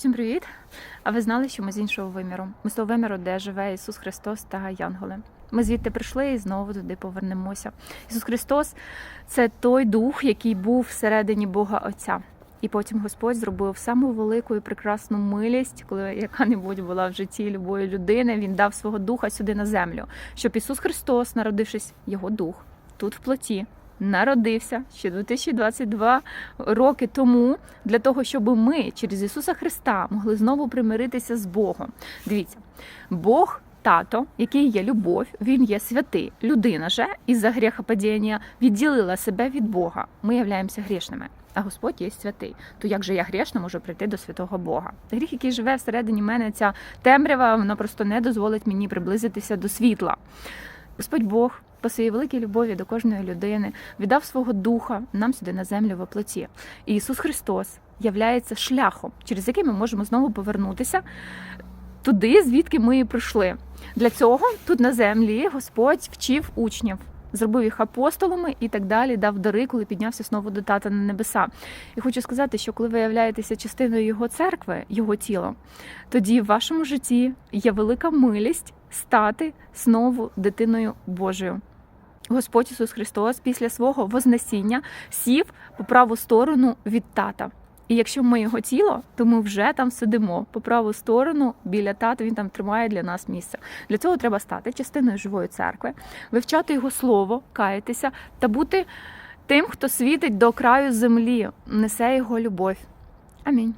Всім привіт! А ви знали, що ми з іншого виміру? Ми з того виміру, де живе Ісус Христос та Янголи. Ми звідти прийшли і знову туди повернемося. Ісус Христос це той дух, який був всередині Бога Отця. І потім Господь зробив саму велику і прекрасну милість, коли яка-небудь була в житті любої людини. Він дав свого духа сюди на землю, щоб Ісус Христос, народившись, його дух тут в плоті, народився ще 2022 роки тому для того, щоб ми через Ісуса Христа могли знову примиритися з Богом. Дивіться, Бог. Тато, який є любов, він є святий. Людина же із-за гріхопадіння відділила себе від Бога. Ми являємося грішними. А Господь є святий. То як же я грішна можу прийти до святого Бога? Гріх, який живе всередині мене, ця темрява, воно просто не дозволить мені приблизитися до світла. Господь Бог по своїй великій любові до кожної людини віддав свого духа нам сюди на землю во плоті. І Ісус Христос являється шляхом, через який ми можемо знову повернутися туди, звідки ми і прийшли. Для цього тут на землі Господь вчив учнів. Зробив їх апостолами і так далі, дав дари, коли піднявся знову до тата на небеса. І хочу сказати, що коли ви являєтеся частиною його церкви, його тілом, тоді в вашому житті є велика милість стати знову дитиною Божою. Господь Ісус Христос після свого вознесіння сів по праву сторону від тата. І якщо ми його тіло, то ми вже там сидимо по праву сторону біля тата. Він там тримає для нас місце. Для цього треба стати частиною живої церкви, вивчати його слово, каятися та бути тим, хто світить до краю землі, несе його любов. Амінь.